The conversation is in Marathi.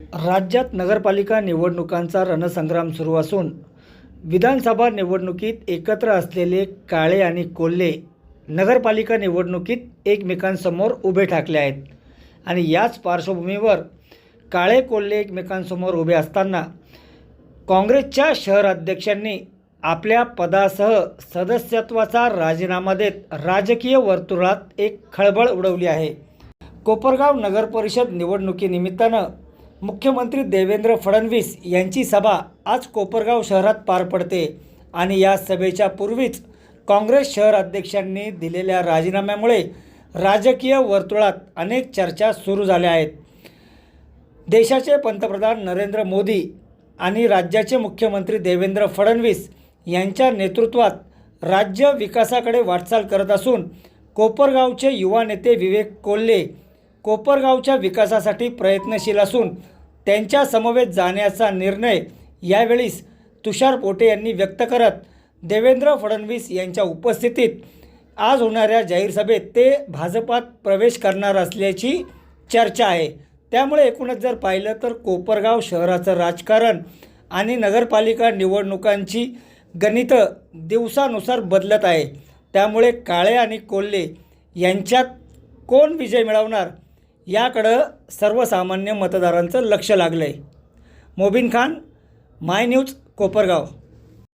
राज्यात नगरपालिका निवडणुकांचा रणसंग्राम सुरू असून विधानसभा निवडणुकीत एकत्र असलेले काळे आणि कोल्हे नगरपालिका निवडणुकीत एकमेकांसमोर उभे ठाकले आहेत. आणि याच पार्श्वभूमीवर काळे कोल्हे एकमेकांसमोर उभे असताना काँग्रेसच्या शहर अध्यक्षांनी आपल्या पदासह सदस्यत्वाचा राजीनामा देत राजकीय वर्तुळात एक खळबळ उडवली आहे. कोपरगाव नगरपरिषद निवडणुकीनिमित्तानं मुख्यमंत्री देवेंद्र फडणवीस यांची सभा आज कोपरगाव शहरात पार पडते आणि या सभेच्या पूर्वीच काँग्रेस शहर अध्यक्षांनी दिलेल्या राजीनाम्यामुळे राजकीय वर्तुळात अनेक चर्चा सुरू झाल्या आहेत. देशाचे पंतप्रधान नरेंद्र मोदी आणि राज्याचे मुख्यमंत्री देवेंद्र फडणवीस यांच्या नेतृत्वात राज्य विकासाकडे वाटचाल करत असून कोपरगावचे युवा नेते विवेक कोल्हे कोपरगावच्या विकासासाठी प्रयत्नशील असून त्यांच्या समवेत जाण्याचा निर्णय यावेळीस तुषार पोटे यांनी व्यक्त करत देवेंद्र फडणवीस यांच्या उपस्थितीत आज होणाऱ्या जाहीर सभेत ते भाजपात प्रवेश करणार असल्याची चर्चा आहे. त्यामुळे एकूणच जर पाहिलं तर कोपरगाव शहराचं राजकारण आणि नगरपालिका निवडणुकांची गणितं दिवसानुसार बदलत आहे. त्यामुळे काळे आणि कोल्हे यांच्यात कोण विजय मिळवणार? याकडं सर्वसामान्य मतदारांचं लक्ष लागलं आहे मोबिन खान माय न्यूज कोपरगाव.